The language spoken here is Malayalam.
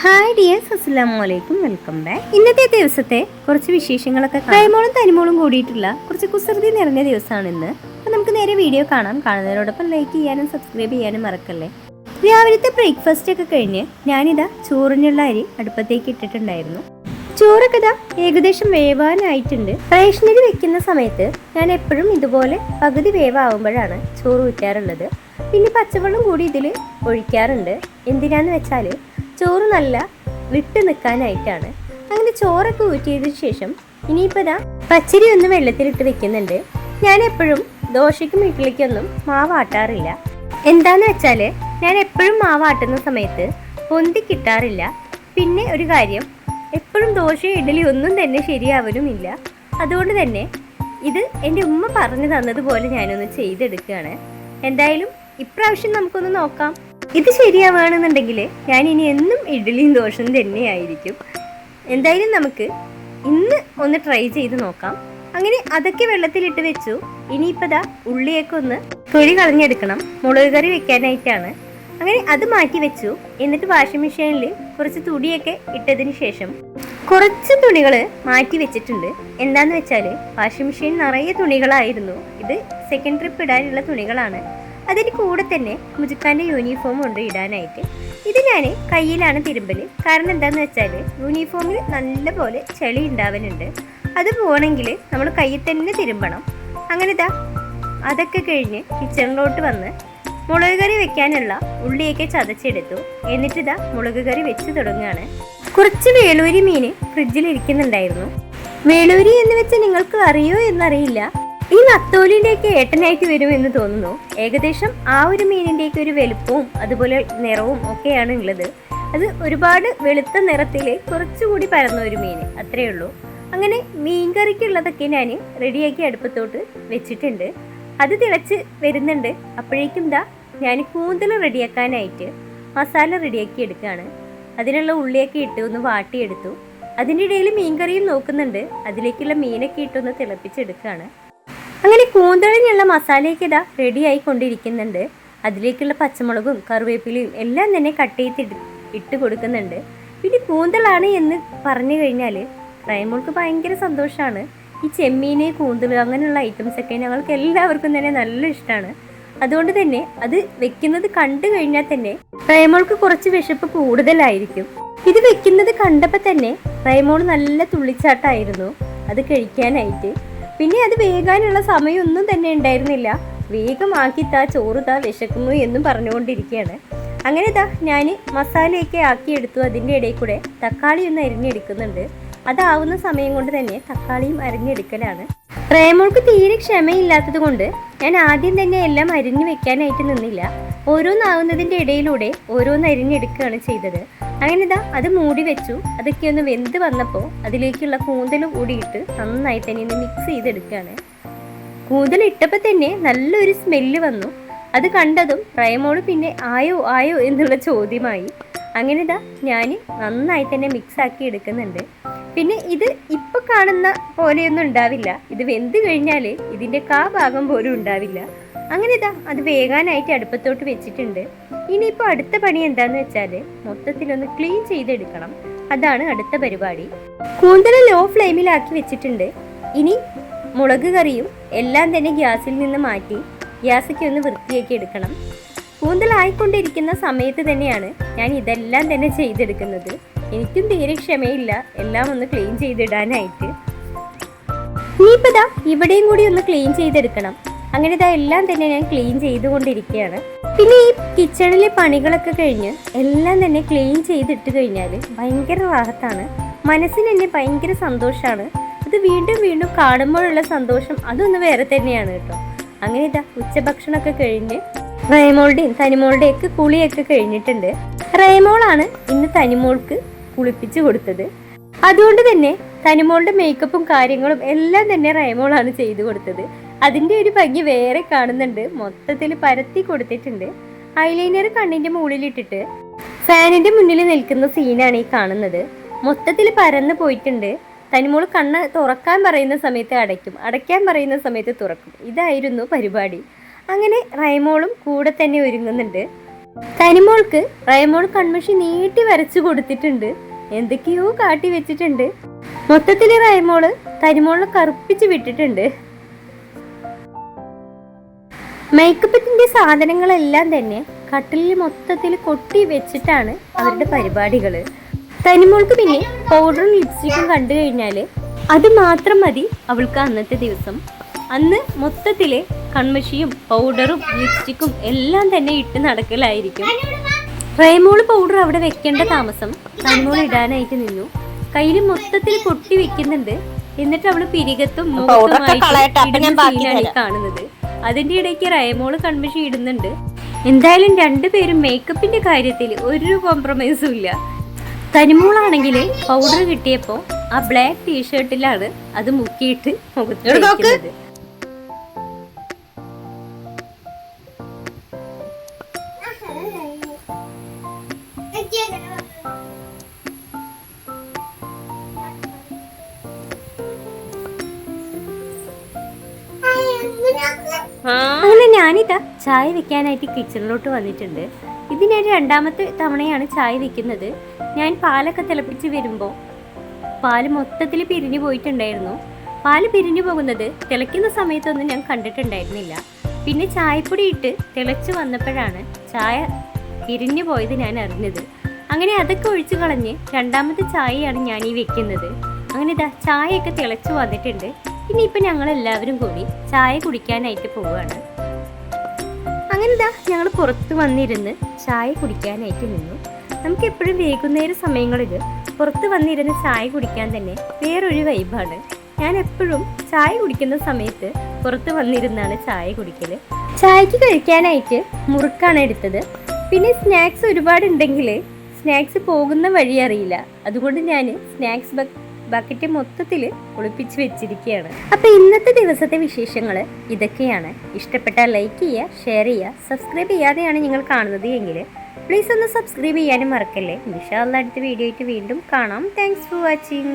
ഹായ് ഡിയേഴ്സ് അസ്സലാമു അലൈക്കും വെൽക്കം ബാക്ക് ഇന്നത്തെ ദിവസത്തെ കുറച്ച് വിശേഷങ്ങളൊക്കെ കൈമോളും തനിമോളും കൂടിയിട്ടുള്ള കുറച്ച് കുസൃതി നിറഞ്ഞ ദിവസമാണ് ഇന്ന്. അപ്പം നമുക്ക് നേരെ വീഡിയോ കാണാം. കാണുന്നതിനോടൊപ്പം ലൈക്ക് ചെയ്യാനും സബ്സ്ക്രൈബ് ചെയ്യാനും മറക്കല്ലേ? രാവിലത്തെ ബ്രേക്ക്ഫാസ്റ്റ് ഒക്കെ കഴിഞ്ഞ് ഞാനിതാ ചോറിനുള്ള അരി അടുപ്പത്തേക്ക് ഇട്ടിട്ടുണ്ടായിരുന്നു. ചോറൊക്കെ ഇതാ ഏകദേശം വേവാനായിട്ടുണ്ട്. റേഷനരി വെക്കുന്ന സമയത്ത് ഞാൻ എപ്പോഴും ഇതുപോലെ പകുതി വേവാകുമ്പോഴാണ് ചോറ് ഊറ്റാറുള്ളത്. പിന്നെ പച്ചവെള്ളം കൂടി ഇതിൽ ഒഴിക്കാറുണ്ട്. എന്തിനാന്ന് വെച്ചാൽ ചോറ് നല്ല വിട്ട് നിൽക്കാനായിട്ടാണ് അങ്ങനെ ചോറൊക്കെ ഊറ്റിയതിനു ശേഷം ഇനിയിപ്പോൾ ഇതാ പച്ചരി ഒന്ന് വെള്ളത്തിലിട്ട് വെക്കുന്നുണ്ട്. ഞാൻ എപ്പോഴും ദോശയ്ക്കും ഇഡ്ഡലിക്കൊന്നും മാവ് ആട്ടാറില്ല. എന്താന്ന് വെച്ചാൽ ഞാൻ എപ്പോഴും മാവാട്ടുന്ന സമയത്ത് പൊന്തി കിട്ടാറില്ല. പിന്നെ ഒരു കാര്യം എപ്പോഴും ദോശ ഇഡ്ഡലി ഒന്നും തന്നെ ശരിയാവലുമില്ല. അതുകൊണ്ട് തന്നെ ഇത് എന്റെ ഉമ്മ പറഞ്ഞു തന്നതുപോലെ ഞാനൊന്ന് ചെയ്തെടുക്കുകയാണ്. എന്തായാലും ഇപ്രാവശ്യം നമുക്കൊന്ന് നോക്കാം. ഇത് ശരിയാവുകയാണെന്നുണ്ടെങ്കിൽ ഞാൻ ഇനി എന്നും ഇഡ്ഡലിയും ദോശയും തന്നെയായിരിക്കും. എന്തായാലും നമുക്ക് ഇന്ന് ഒന്ന് ട്രൈ ചെയ്ത് നോക്കാം. അങ്ങനെ അതൊക്കെ വെള്ളത്തിലിട്ട് വെച്ചു. ഇനിയിപ്പോൾ ദാ ഉള്ളിയൊക്കെ ഒന്ന് തൊലി കളഞ്ഞെടുക്കണം. മുളക് കറി വെക്കാനായിട്ടാണ്. അങ്ങനെ അത് മാറ്റി വെച്ചു. എന്നിട്ട് വാഷിംഗ് മെഷീനിൽ കുറച്ച് തുണിയൊക്കെ ഇട്ടതിന് ശേഷം കുറച്ച് തുണികൾ മാറ്റി വെച്ചിട്ടുണ്ട്. എന്താന്ന് വെച്ചാൽ വാഷിംഗ് മെഷീൻ നിറയെ തുണികളായിരുന്നു. ഇത് സെക്കൻഡ് ട്രിപ്പ് ഇടാനുള്ള തുണികളാണ്. അതിന് കൂടെ തന്നെ മുജുക്കാന്റെ യൂണിഫോം ഉണ്ട് ഇടാനായിട്ട്. ഇത് ഞാൻ കയ്യിലാണ് തിരുമ്പൽ കാരണം എന്താണെന്ന് വെച്ചാൽ യൂണിഫോമിൽ നല്ലപോലെ ചെളി ഉണ്ടാവലുണ്ട് അത് പോകണമെങ്കിൽ നമ്മൾ കയ്യിൽ തന്നെ തിരുമ്പണം. അങ്ങനെ ഇതാ അതൊക്കെ കഴിഞ്ഞ് കിച്ചണിലോട്ട് വന്ന് മുളക് കറി വെക്കാനുള്ള ഉള്ളിയൊക്കെ ചതച്ചെടുത്തു. എന്നിട്ട് ഇതാ മുളക് കറി വെച്ച് തുടങ്ങുകയാണ് കുറച്ച് വേളൂരി മീൻ ഫ്രിഡ്ജിൽ ഇരിക്കുന്നുണ്ടായിരുന്നു. വേളൂരി എന്ന് വെച്ച് നിങ്ങൾക്ക് അറിയോ എന്നറിയില്ല. ഈ നത്തോലിന്റെയൊക്കെ ഏട്ടനായിട്ട് വരുമെന്ന് തോന്നുന്നു. ഏകദേശം ആ ഒരു മീനിന്റെയൊക്കെ ഒരു വലുപ്പവും അതുപോലെ നിറവും ഒക്കെയാണ് ഉള്ളത്. അത് ഒരുപാട് വെളുത്ത നിറത്തിൽ കുറച്ചുകൂടി പരന്ന ഒരു മീൻ അത്രയേ ഉള്ളൂ. അങ്ങനെ മീൻ കറിക്കുള്ളതൊക്കെ ഞാൻ റെഡിയാക്കി അടുപ്പത്തോട്ട് വെച്ചിട്ടുണ്ട്. അത് തിളച്ച് വരുന്നുണ്ട്. അപ്പോഴേക്കും ദാ ഞാൻ കൂന്തൽ റെഡിയാക്കാനായിട്ട് മസാല റെഡിയാക്കി എടുക്കുകയാണ് അതിനുള്ള ഉള്ളിയൊക്കെ ഇട്ട് ഒന്ന് വാട്ടിയെടുത്തു. അതിന്റെ ഇടയിൽ മീൻകറിയും നോക്കുന്നുണ്ട്. അതിലേക്കുള്ള മീനൊക്കെ ഇട്ടൊന്ന് തിളപ്പിച്ചെടുക്കുകയാണ് അങ്ങനെ കൂന്തളിനുള്ള മസാലയൊക്കെ ഇതാ റെഡി ആയിക്കൊണ്ടിരിക്കുന്നുണ്ട്. അതിലേക്കുള്ള പച്ചമുളകും കറിവേപ്പിലയും എല്ലാം തന്നെ കട്ട് ചെയ്ത് ഇട്- ഇട്ട് കൊടുക്കുന്നുണ്ട്. പിന്നെ കൂന്തളാണ് എന്ന് പറഞ്ഞു കഴിഞ്ഞാൽ റൈമോൾക്ക് ഭയങ്കര സന്തോഷമാണ് ഈ ചെമ്മീന് കൂന്തൽ അങ്ങനെയുള്ള ഐറ്റംസ് ഒക്കെ ഞങ്ങൾക്ക് എല്ലാവർക്കും തന്നെ നല്ല ഇഷ്ടമാണ് അതുകൊണ്ട് തന്നെ അത് വെക്കുന്നത് കണ്ടു കഴിഞ്ഞാൽ തന്നെ റൈമോൾക്ക് കുറച്ച് വിശപ്പ് കൂടുതലായിരിക്കും. ഇത് വെക്കുന്നത് കണ്ടപ്പോൾ തന്നെ റൈമോൾ നല്ല തുള്ളിച്ചാട്ടായിരുന്നു. അത് കഴിക്കാനായിട്ട്. പിന്നെ അത് വേകാനുള്ള സമയമൊന്നും തന്നെ ഉണ്ടായിരുന്നില്ല. വേഗമാക്കി താ ചോറ് താ വിശക്കുന്നു എന്നും പറഞ്ഞുകൊണ്ടിരിക്കുകയാണ്. അങ്ങനെ താ ഞാൻ മസാലയൊക്കെ ആക്കിയെടുത്തു അതിന്റെ ഇടയിൽ കൂടെ തക്കാളി ഒന്ന് അരിഞ്ഞെടുക്കുന്നുണ്ട്. അതാവുന്ന സമയം കൊണ്ട് തന്നെ തക്കാളിയും അരിഞ്ഞെടുക്കലാണ്. റേമോൾക്ക് തീരെ ക്ഷമയില്ലാത്തത് കൊണ്ട് ഞാൻ ആദ്യം തന്നെ എല്ലാം അരിഞ്ഞു വെക്കാനായിട്ട് നിന്നില്ല. ഓരോന്നാവുന്നതിന്റെ ഇടയിലൂടെ ഓരോന്ന് അരിഞ്ഞെടുക്കുകയാണ് ചെയ്തത്. അങ്ങനെ ഇതാ അത് മൂടി വെച്ചു. അതൊക്കെ ഒന്ന് വെന്ത് വന്നപ്പോൾ അതിലേക്കുള്ള കൂന്തൽ കൂടിയിട്ട് നന്നായി തന്നെ ഒന്ന് മിക്സ് ചെയ്തെടുക്കുകയാണ്. കൂന്തൽ ഇട്ടപ്പോൾ തന്നെ നല്ലൊരു സ്മെല്ല് വന്നു. അത് കണ്ടതും റയമോൾ പിന്നെ ആയോ ആയോ എന്നുള്ള ചോദ്യമായി. അങ്ങനെ ഇതാ ഞാൻ നന്നായി തന്നെ മിക്സ് ആക്കി എടുക്കുന്നുണ്ട്. പിന്നെ ഇത് ഇപ്പോൾ കാണുന്ന പോലെയൊന്നും ഉണ്ടാവില്ല. ഇത് വെന്ത് കഴിഞ്ഞാൽ ഇതിന്റെ കാ ഭാഗം പോലും ഉണ്ടാവില്ല. അങ്ങനെ ഇതാ അത് വേകാനായിട്ട് അടുപ്പത്തോട്ട് വെച്ചിട്ടുണ്ട്. ഇനിയിപ്പോൾ അടുത്ത പണി എന്താന്ന് വെച്ചാൽ മൊത്തത്തിലൊന്ന് ക്ലീൻ ചെയ്തെടുക്കണം. അതാണ് അടുത്ത പരിപാടി. കൂന്തൽ ലോ ഫ്ലെയിമിലാക്കി വെച്ചിട്ടുണ്ട്. ഇനി മുളക് കറിയും എല്ലാം തന്നെ ഗ്യാസിൽ നിന്ന് മാറ്റി ഗ്യാസൊക്കെ ഒന്ന് വൃത്തിയാക്കി എടുക്കണം. കൂന്തലായിക്കൊണ്ടിരിക്കുന്ന സമയത്ത് തന്നെയാണ് ഞാൻ ഇതെല്ലാം തന്നെ ചെയ്തെടുക്കുന്നത്. എനിക്കും തീരെ ക്ഷമയില്ല. എല്ലാം ഒന്ന് ക്ലീൻ ചെയ്തിടാനായിട്ട്. ഇനിയിപ്പതാ ഇവിടെയും കൂടി ഒന്ന് ക്ലീൻ ചെയ്തെടുക്കണം. അങ്ങനെ ഇതാ എല്ലാം തന്നെ ഞാൻ ക്ലീൻ ചെയ്തുകൊണ്ടിരിക്കുകയാണ്. പിന്നെ ഈ കിച്ചണിലെ പണികളൊക്കെ കഴിഞ്ഞ് എല്ലാം തന്നെ ക്ലീൻ ചെയ്തിട്ട് കഴിഞ്ഞാൽ ഭയങ്കര റാഹത്താണ്. മനസ്സിന് തന്നെ ഭയങ്കര സന്തോഷമാണ് അത് വീണ്ടും വീണ്ടും കാണുമ്പോഴുള്ള സന്തോഷം അതൊന്ന് വേറെ തന്നെയാണ് കേട്ടോ. അങ്ങനെ ഇതാ ഉച്ചഭക്ഷണമൊക്കെ കഴിഞ്ഞ് റയമോളുടെയും തനിമോളുടെയും ഒക്കെ കുളിയൊക്കെ കഴിഞ്ഞിട്ടുണ്ട്. റയമോളാണ് ഇന്ന് തനിമോൾക്ക് കുളിപ്പിച്ചു കൊടുത്തത്. അതുകൊണ്ട് തന്നെ തനിമോളുടെ മേക്കപ്പും കാര്യങ്ങളും എല്ലാം തന്നെ റയമോളാണ് ചെയ്തു കൊടുത്തത്. അതിന്റെ ഒരു ഭംഗി വേറെ കാണുന്നുണ്ട്. മൊത്തത്തിൽ പരത്തി കൊടുത്തിട്ടുണ്ട്. ഐലൈനർ കണ്ണിന്റെ മുകളിലിട്ടിട്ട് ഫാനിന്റെ മുന്നിൽ നിൽക്കുന്ന സീനാണ് ഈ കാണുന്നത്. മൊത്തത്തിൽ പരന്ന് പോയിട്ടുണ്ട്. തനിമോൾ കണ്ണ് തുറക്കാൻ പറയുന്ന സമയത്ത് അടയ്ക്കും. അടയ്ക്കാൻ പറയുന്ന സമയത്ത് തുറക്കും. ഇതായിരുന്നു പരിപാടി. അങ്ങനെ റൈമോളും കൂടെ തന്നെ ഒരുങ്ങുന്നുണ്ട്. തനിമോൾക്ക് റൈമോൾ കൺമഷി നീട്ടി വരച്ചു കൊടുത്തിട്ടുണ്ട്. എന്തൊക്കെയോ കാട്ടി വെച്ചിട്ടുണ്ട്. മൊത്തത്തിൽ റൈമോൾ തനിമോളിനെ കറുപ്പിച്ച് വിട്ടിട്ടുണ്ട്. മേക്കപ്പിന്റെ സാധനങ്ങളെല്ലാം തന്നെ കട്ടിലിൽ മൊത്തത്തിൽ കൊട്ടി വെച്ചിട്ടാണ് അവരുടെ പരിപാടികൾ തനിമോൾക്ക് പിന്നെ പൗഡറും ലിപ്സ്റ്റിക്കും കണ്ടു കഴിഞ്ഞാൽ അത് മാത്രം മതി അവൾക്ക് അന്നത്തെ ദിവസം. അന്ന് മൊത്തത്തിൽ കൺമഷിയും പൗഡറും ലിപ്സ്റ്റിക്കും എല്ലാം തന്നെ ഇട്ട് നടക്കലായിരിക്കും. റേമോൾ പൗഡർ അവിടെ വെക്കേണ്ട താമസം തനിമോൾ ഇടാനായിട്ട് നിന്നു. കയ്യിൽ മൊത്തത്തിൽ കൊട്ടി വെക്കുന്നുണ്ട്. എന്നിട്ട് അവൾ പിരികത്തും കാണുന്നത്. അതിന്റെ ഇടയ്ക്ക് റയമോൾ കൺമിഷൻ ഇടുന്നുണ്ട്. എന്തായാലും രണ്ടുപേരും മേക്കപ്പിന്റെ കാര്യത്തിൽ ഒരു കോംപ്രമൈസും ഇല്ല. തനിമോളാണെങ്കിൽ പൗഡർ കിട്ടിയപ്പോ ആ ബ്ലാക്ക് ടീഷർട്ടിലാണ് അത് മുക്കിയിട്ട് മുഖത്ത്. അങ്ങനെ ഞാനിതാ ചായ വെക്കാനായിട്ട് കിച്ചണിലോട്ട് വന്നിട്ടുണ്ട്. ഇത് ഞാൻ രണ്ടാമത്തെ തവണയാണ് ചായ വെക്കുന്നത്. ഞാൻ പാലൊക്കെ തിളപ്പിച്ച് വരുമ്പോൾ പാൽ മൊത്തത്തിൽ പിരിഞ്ഞു പോയിട്ടുണ്ടായിരുന്നു. പാൽ പിരിഞ്ഞു പോകുന്നത് തിളയ്ക്കുന്ന സമയത്തൊന്നും ഞാൻ കണ്ടിട്ടുണ്ടായിരുന്നില്ല. പിന്നെ ചായപ്പൊടി ഇട്ട് തിളച്ച് വന്നപ്പോഴാണ് ചായ പിരിഞ്ഞു പോയത് ഞാൻ അറിഞ്ഞത്. അങ്ങനെ അതൊക്കെ ഒഴിച്ചു കളഞ്ഞ് രണ്ടാമത്തെ ചായയാണ് ഞാൻ ഈ വെക്കുന്നത്. അങ്ങനെ ഇതാ ചായയൊക്കെ തിളച്ചു വന്നിട്ടുണ്ട്. ഇനിയിപ്പോൾ ഞങ്ങൾ എല്ലാവരും കൂടി ചായ കുടിക്കാനായിട്ട് പോവാണ്. അങ്ങനെ ഇതാ ഞങ്ങൾ പുറത്ത് വന്നിരുന്ന് ചായ കുടിക്കാനായിട്ട് നിന്നു. നമുക്ക് എപ്പോഴും വൈകുന്നേര സമയങ്ങളിൽ പുറത്ത് വന്നിരുന്ന് ചായ കുടിക്കാൻ തന്നെ വേറൊരു വൈബാണ്. ഞാൻ എപ്പോഴും ചായ കുടിക്കുന്ന സമയത്ത് പുറത്ത് വന്നിരുന്നാണ് ചായ കുടിക്കൽ ചായക്ക് കഴിക്കാനായിട്ട് മുറുക്കാണ് എടുത്തത്. പിന്നെ സ്നാക്സ് ഒരുപാടുണ്ടെങ്കിൽ സ്നാക്സ് പോകുന്ന വഴി അറിയില്ല. അതുകൊണ്ട് ഞാൻ സ്നാക്സ് ബക്കറ്റ് മൊത്തത്തിൽ ഒളിപ്പിച്ച് വെച്ചിരിക്കുകയാണ് അപ്പോൾ ഇന്നത്തെ ദിവസത്തെ വിശേഷങ്ങൾ ഇതൊക്കെയാണ്. ഇഷ്ടപ്പെട്ടാൽ ലൈക്ക് ചെയ്യുക ഷെയർ ചെയ്യുക സബ്സ്ക്രൈബ് ചെയ്യാതെയാണ് നിങ്ങൾ കാണുന്നത് എങ്കിൽ പ്ലീസ് ഒന്ന് സബ്സ്ക്രൈബ് ചെയ്യാനും മറക്കല്ലേ. നിഷാ അടുത്ത വീഡിയോ ആയിട്ട് വീണ്ടും കാണാം. Thanks for watching